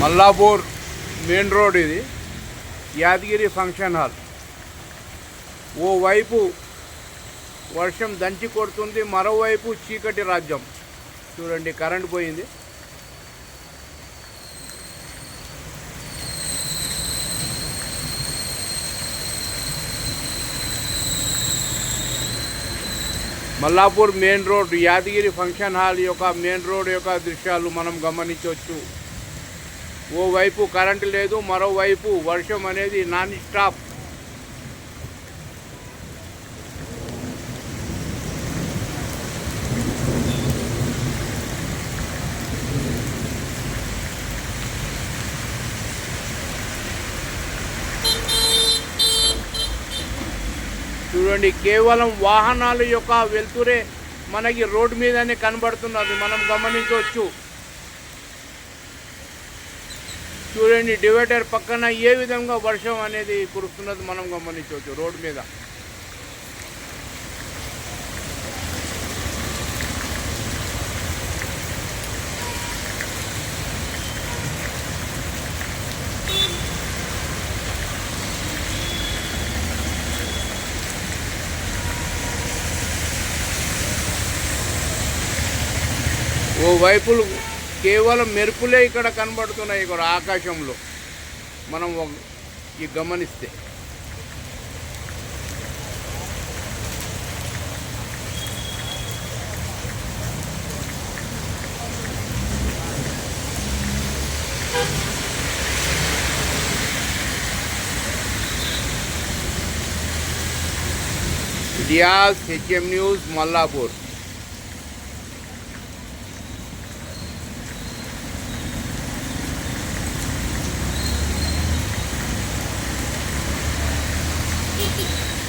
Mallapur main road ఇది. Yadagiri function hall. ఓవైపు వర్షం దంచి కొడుతుంది మరోవైపు చీకటి రాజ్యం. చూడండి కరెంట్ పోయింది. Mallapur main road Yadagiri function hall యొక్క మెయిన్ రోడ్ యొక్క దృశ్యాలు మనం గమనించవచ్చు. ఓవైపు కరెంటు లేదు మరోవైపు వర్షం అనేది నాన్ స్టాప్. చూడండి కేవలం వాహనాల యొక్క వెలుతురే మనకి రోడ్డు మీదనే కనబడుతున్నది. మనం గమనించవచ్చు. చూడండి డివైడర్ పక్కన ఏ విధంగా వర్షం అనేది కురుస్తున్నది మనం గమనించవచ్చు రోడ్డు మీద. ఓ వైపులు కేవలం మెరుపులే ఇక్కడ కనబడుతున్నాయి ఇక్కడ ఆకాశంలో. మనం ఈ గమనిస్తే. ఇడియాస్ హెచ్ఎం న్యూస్ మల్లాపూర్